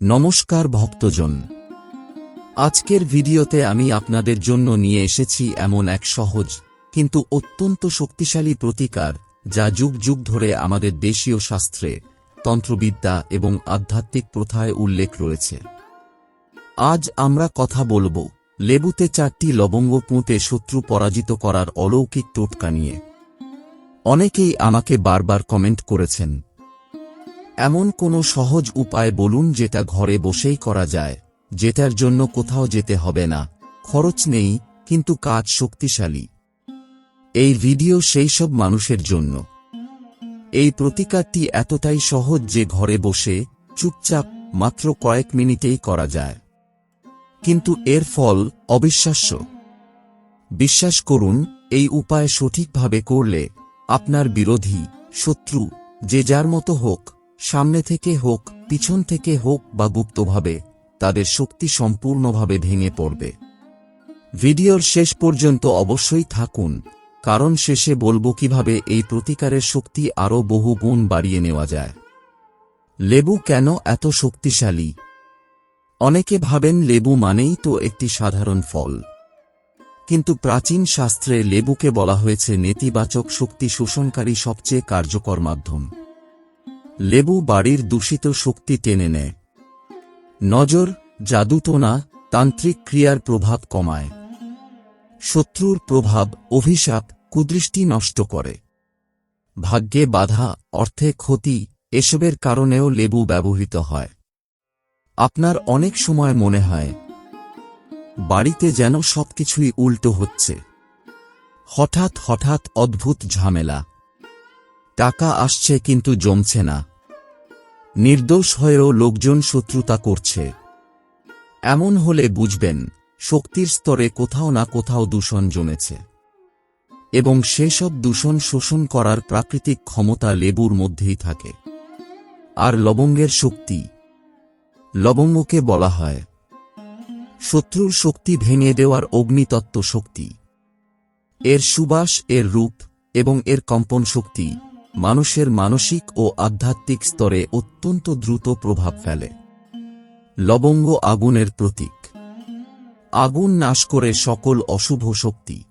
নমস্কার ভক্তজন। আজকের ভিডিওতে আমি আপনাদের জন্য নিয়ে এসেছি এমন এক সহজ, কিন্তু অত্যন্ত শক্তিশালী প্রতিকার, যা যুগ যুগ ধরে আমাদের দেশীয় শাস্ত্রে, তন্ত্রবিদ্যা এবং আধ্যাত্মিক প্রথায় উল্লেখ রয়েছে। আজ আমরা কথা বলব লেবুতে চারটি লবঙ্গ পুঁতে শত্রু পরাজিত করার অলৌকিক টোটকা নিয়ে। অনেকেই আমাকে বারবার কমেন্ট করেছেন এমন কোনো সহজ উপায় বলুন যেটা ঘরে বসেই করা যায়, যেটার জন্য কোথাও যেতে হবে না। খরচ নেই, কিন্তু কাজ শক্তিশালী। এই ভিডিও সেই সব মানুষের জন্য। এই প্রতিকারটি এতটাই সহজ যে ঘরে বসে চুপচাপ মাত্র কয়েক মিনিটেই করা যায়। কিন্তু এর ফল অবিশ্বাস্য। বিশ্বাস করুন, এই উপায় সঠিকভাবে করলে আপনার বিরোধী, শত্রু, যে যার মতো হোক সামনে থেকে হোক, পিছন থেকে হোক বা গুপ্তভাবে, তাদের শক্তি সম্পূর্ণভাবে ভেঙে পড়বে। ভিডিওর শেষ পর্যন্ত অবশ্যই থাকুন, কারণ শেষে বলব কীভাবে এই প্রতিকারের শক্তি আরও বহু গুণ বাড়িয়ে নেওয়া যায়। লেবু কেন এত শক্তিশালী? অনেকে ভাবেন লেবু মানেই তো একটি সাধারণ ফল। কিন্তু প্রাচীন শাস্ত্রে লেবুকে বলা হয়েছে নেতিবাচক শক্তি শোষণকারী সবচেয়ে কার্যকর মাধ্যম। লেবু বাড়ির দূষিত শক্তি টেনে নেয়। নজর, জাদুটোনা, তান্ত্রিক ক্রিয়ার প্রভাব কমায়। শত্রুর প্রভাব, অভিশাপ, কুদৃষ্টি নষ্ট করে। ভাগ্যে বাধা, অর্থে ক্ষতি, এসবের কারণেও লেবু ব্যবহৃত হয়। আপনার অনেক সময় মনে হয়, বাড়িতে যেন সবকিছুই উল্টো হচ্ছে। হঠাৎ হঠাৎ অদ্ভুত ঝামেলা। টাকা আসছে কিন্তু জমছে না। নির্দোষ হয়েও লোকজন শত্রুতা করছে। এমন হলে বুঝবেন, শক্তির স্তরে কোথাও না কোথাও দূষণ জমেছে। এবং সেসব দূষণ শোষণ করার প্রাকৃতিক ক্ষমতা লেবুর মধ্যেই থাকে। আর লবঙ্গের শক্তি। লবঙ্গকে বলা হয়। শত্রুর শক্তি ভেঙে দেওয়ার অগ্নিতত্ত্ব শক্তি। এর সুবাস, এর রূপ এবং এর কম্পন শক্তি মানুষের মানসিক ও আধ্যাত্মিক স্তরে অত্যন্ত দ্রুত প্রভাব ফেলে। লবঙ্গ আগুনের প্রতীক। আগুন নাশ করে সকল অশুভ শক্তি।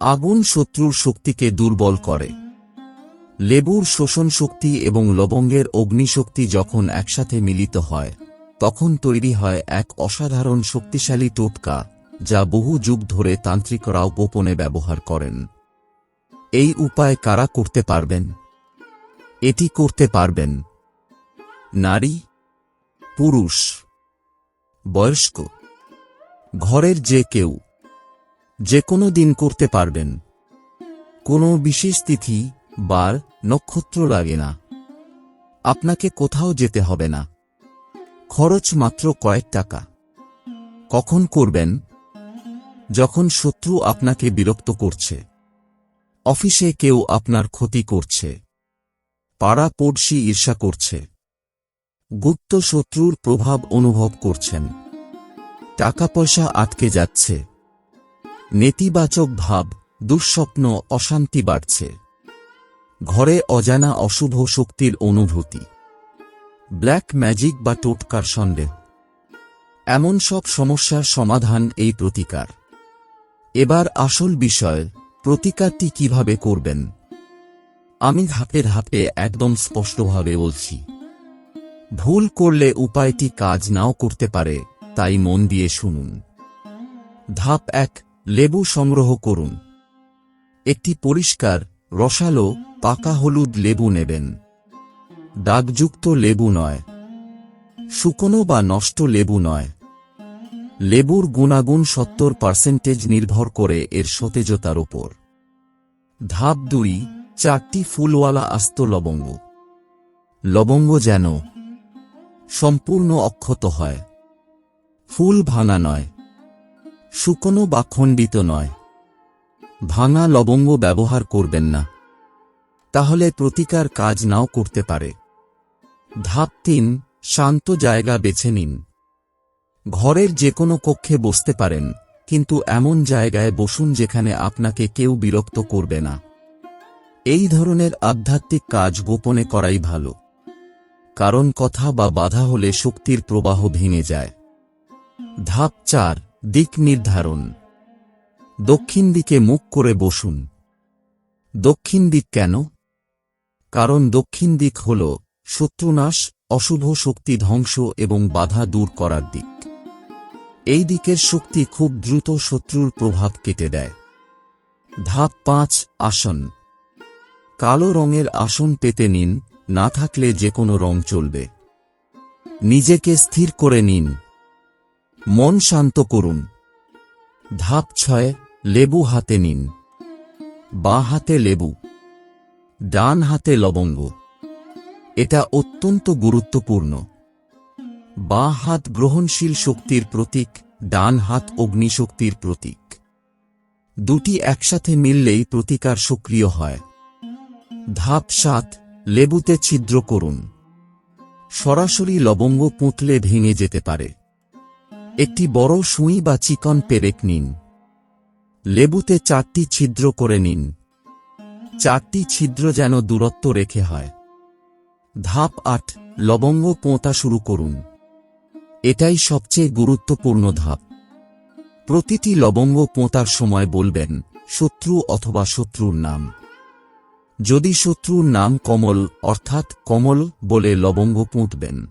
আগুন শত্রুর শক্তিকে দুর্বল করে। লেবুর শোষণ শক্তি এবং লবঙ্গের অগ্নিশক্তি যখন একসাথে মিলিত হয়, তখন তৈরি হয় এক অসাধারণ শক্তিশালী টোটকা, যা বহু যুগ ধরে তান্ত্রিকরাও গোপনে ব্যবহার করেন। এই উপায় কারা করতে পারবেন? এটি করতে পারবেন। নারী, পুরুষ, বয়স্ক, ঘরের যে কেউ, যে কোনো দিন করতে পারবেন। কোনো বিশেষ তিথি, বার, নক্ষত্র লাগে না। আপনাকে কোথাও যেতে হবে না। খরচ মাত্র কয়েক টাকা। কখন করবেন? যখন শত্রু আপনাকে বিরক্ত করছে। অফিসে কেউ আপনার ক্ষতি করছে। পাড়া পড়শি ঈর্ষা করছে। গুপ্ত শত্রুর প্রভাব অনুভব করছেন। টাকা পয়সা আটকে যাচ্ছে। নেতিবাচক ভাব, দুঃস্বপ্ন, অশান্তি বাড়ছে। ঘরে অজানা অশুভ শক্তির অনুভূতি। ব্ল্যাক ম্যাজিক বা টোটকার সন্দেহ। এমন সব সমস্যার সমাধান এই প্রতিকার। এবার আসল বিষয় প্রতিকারটি কীভাবে করবেন? আমি ধাপে ধাপে একদম স্পষ্টভাবে বলছি। ভুল করলে উপায়টি কাজ নাও করতে পারে, তাই মন দিয়ে শুনুন। ধাপ এক, লেবু সংগ্রহ করুন। একটি পরিষ্কার, রসালো, পাকা হলুদ লেবু নেবেন। দাগযুক্ত লেবু নয়। শুকনো বা নষ্ট লেবু নয়। লেবুর গুণাগুণ সত্তর পার্সেন্টেজ নির্ভর করে এর সতেজতার ওপর ধাপ দুই, চারটি ফুলওয়ালা আস্ত লবঙ্গ। লবঙ্গ যেন সম্পূর্ণ অক্ষত হয়। ফুল ভাঙা নয়। শুকনো বা খণ্ডিত নয়। ভাঙা লবঙ্গ ব্যবহার করবেন না। তাহলে প্রতিকার কাজ নাও করতে পারে। ধাপ তিন, শান্ত জায়গা বেছে নিন। ঘরের যে কোনো কক্ষে বসতে পারেন, কিন্তু এমন জায়গায় বসুন যেখানে আপনাকে কেউ বিরক্ত করবে না। এই ধরনের আধ্যাত্মিক কাজ গোপনে করাই ভালো। কারণ কথা বা বাধা হলে শক্তির প্রবাহ ভেঙে যায়। ধাপ চার, দিক নির্ধারণ। দক্ষিণ দিকে মুখ করে বসুন। দক্ষিণ দিক কেন? কারণ দক্ষিণ দিক হল শত্রুনাশ, অশুভ শক্তি ধ্বংস এবং বাধা দূর করার দিক। এই দিকের শক্তি খুব দ্রুত শত্রুর প্রভাব কেটে দেয়। ধাপ পাঁচ, আসন। কালো রঙের আসন পেতে নিন, না থাকলে যে কোনো রং চলবে। নিজেকে স্থির করে নিন। মন শান্ত করুন। ধাপ ছয়, লেবু হাতে নিন। বাঁ হাতে লেবু। ডান হাতে লবঙ্গ। এটা অত্যন্ত গুরুত্বপূর্ণ। বাঁ হাত গ্রহণশীল শক্তির প্রতীক, ডান হাত অগ্নিশক্তির প্রতীক। দুটি একসাথে মিললেই প্রতিকার সক্রিয় হয়। ধাপ সাত, লেবুতে ছিদ্র করুন। সরাসরি লবঙ্গ পুঁতলে ভেঙে যেতে পারে। একটি বড় সুই বা চিকন পেরেক নিন। লেবুতে চারটি ছিদ্র করে নিন। চারটি ছিদ্র যেন দূরত্ব রেখে হয়। ধাপ আট, লবঙ্গ পোঁতা শুরু করুন। এটাই সবচেয়ে গুরুত্বপূর্ণ ধাপ। প্রতিটি লবঙ্গ পোঁতার সময় বলবেন, শত্রু অথবা শত্রুর নাম। যদি শত্রুর নাম কমল, অর্থাৎ কমল বলে লবঙ্গ পুঁতবেন।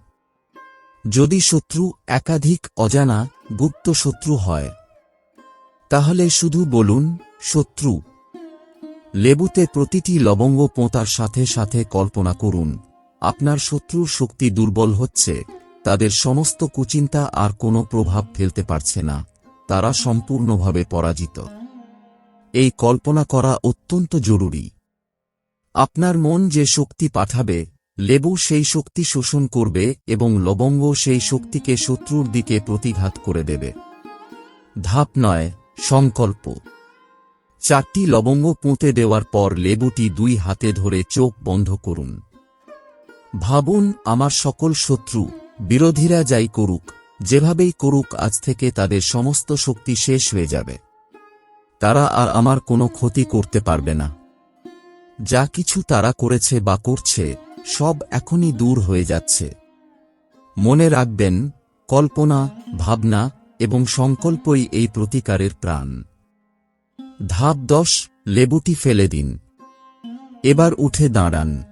যদি শত্রু একাধিক অজানা, গুপ্ত শত্রু হয়, তাহলে শুধু বলুন, শত্রু। লেবুতে প্রতিটি লবঙ্গ পোঁতার সাথে সাথে কল্পনা করুন, আপনার শত্রুর শক্তি দুর্বল হচ্ছে। তাদের সমস্ত কুচিন্তা আর কোনো প্রভাব ফেলতে পারছে না। তারা সম্পূর্ণভাবে পরাজিত। এই কল্পনা করা অত্যন্ত জরুরি। আপনার মন যে শক্তি পাঠাবে, লেবু সেই শক্তি শোষণ করবে এবং লবঙ্গ সেই শক্তিকে শত্রুর দিকে প্রতিঘাত করে দেবে। ধাপ নয়, সংকল্প। চারটি লবঙ্গ পুঁতে দেওয়ার পর লেবুটি দুই হাতে ধরে চোখ বন্ধ করুন। ভাবুন, আমার সকল শত্রু বিরোধীরা যাই করুক, যেভাবেই করুক আজ থেকে তাদের সমস্ত শক্তি শেষ হয়ে যাবে। তারা আর আমার কোনো ক্ষতি করতে পারবে না। যা কিছু তারা করেছে বা করছে, সব এখনই দূর হয়ে যাচ্ছে। মনে রাখবেন, কল্পনা, ভাবনা এবং সংকল্পই এই প্রতিকারের প্রাণ। ধাপ দশ, লেবুটি ফেলে দিন। এবার উঠে দাঁড়ান।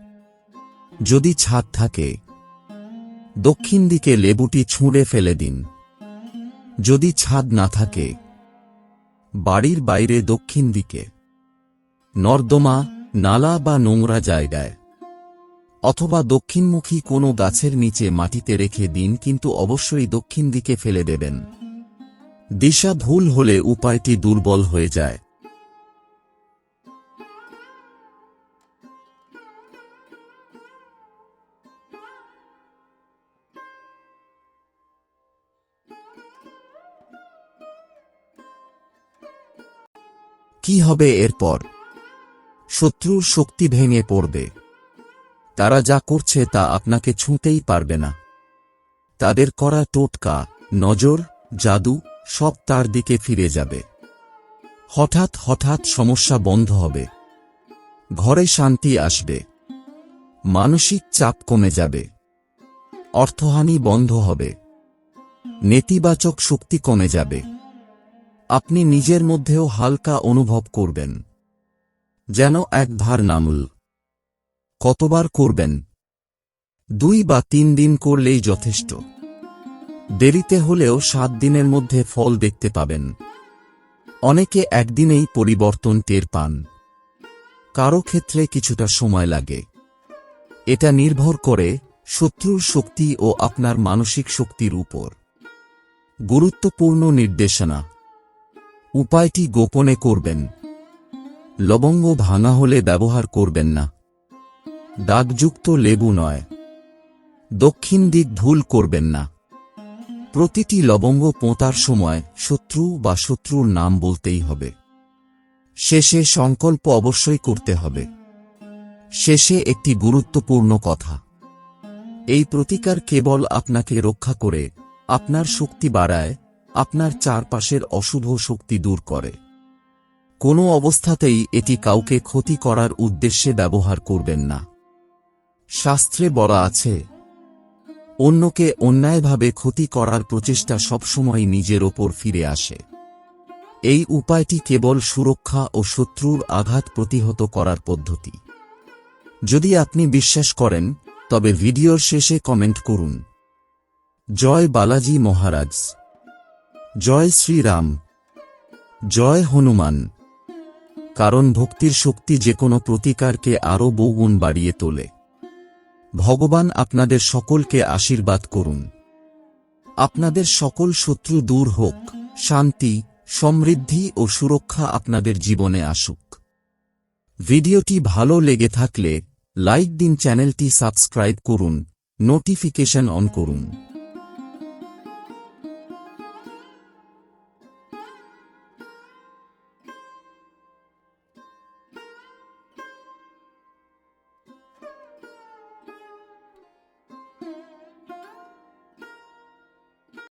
যদি ছাদ থাকে দক্ষিণ দিকে লেবুটি ছুঁড়ে ফেলে দিন। যদি ছাদ না থাকে, বাড়ির বাইরে দক্ষিণ দিকে, নর্দমা, নালা বা নোংরা জায়গায়, অথবা দক্ষিণমুখী কোনো গাছের নিচে মাটিতে রেখে দিন কিন্তু অবশ্যই দক্ষিণ দিকে ফেলে দেবেন। দিশা ভুল হলে উপায়টি দুর্বল হয়ে যায়। কি হবে এরপর? শত্রুর শক্তি ভেঙে পড়বে। তারা যা করছে তা আপনাকে ছুঁতেই পারবে না। তাদের করা টোটকা, নজর, জাদু, সব তার দিকে ফিরে যাবে। হঠাৎ হঠাৎ সমস্যা বন্ধ হবে। ঘরে শান্তি আসবে। মানসিক চাপ কমে যাবে। অর্থহানি বন্ধ হবে। নেতিবাচক শক্তি কমে যাবে। আপনি নিজের মধ্যেও হালকা অনুভব করবেন। যেন এক ভার নামুল কতবার করবেন? দুই বা তিন দিন করলেই যথেষ্ট। দেরিতে হলেও সাত দিনের মধ্যে ফল দেখতে পাবেন। অনেকে একদিনেই পরিবর্তন টের পান। কারও ক্ষেত্রে কিছুটা সময় লাগে। এটা নির্ভর করে শত্রুর শক্তি ও আপনার মানসিক শক্তির উপর। গুরুত্বপূর্ণ নির্দেশনা। উপায়টি গোপনে করবেন। লবঙ্গ ভাঙা হলে ব্যবহার করবেন না। দাগযুক্ত লেবু নয়। দক্ষিণ দিক ভুল করবেন না। প্রতিটি লবঙ্গ পোঁতার সময় শত্রু বা শত্রুর নাম বলতেই হবে। শেষে সংকল্প অবশ্যই করতে হবে। শেষে একটি গুরুত্বপূর্ণ কথা। এই প্রতিকার কেবল আপনাকে রক্ষা করে আপনার শক্তি বাড়ায় আপনার চারপাশের অশুভ শক্তি দূর করে। কোনো অবস্থাতেই এটি কাউকে ক্ষতি করার উদ্দেশ্যে ব্যবহার করবেন না। শাস্ত্রে বলা আছে, অন্যকে অন্যায়ভাবে ক্ষতি করার প্রচেষ্টা সবসময় নিজের ওপর ফিরে আসে। এই উপায়টি কেবল সুরক্ষা ও শত্রুর আঘাত প্রতিহত করার পদ্ধতি। যদি আপনি বিশ্বাস করেন, তবে ভিডিওর শেষে কমেন্ট করুন। জয় বালাজি মহারাজ। জয় শ্রীরাম। জয় হনুমান। কারণ ভক্তির শক্তি যে কোনো প্রতিকারকে আরও বহুগুণ বাড়িয়ে তোলে। ভগবান আপনাদের সকলকে আশীর্বাদ করুন। আপনাদের সকল শত্রু দূর হোক, শান্তি, সমৃদ্ধি ও সুরক্ষা আপনাদের জীবনে আসুক। ভিডিওটি ভালো লেগে থাকলে, লাইক দিন, চ্যানেলটি সাবস্ক্রাইব করুন, নোটিফিকেশন অন করুন।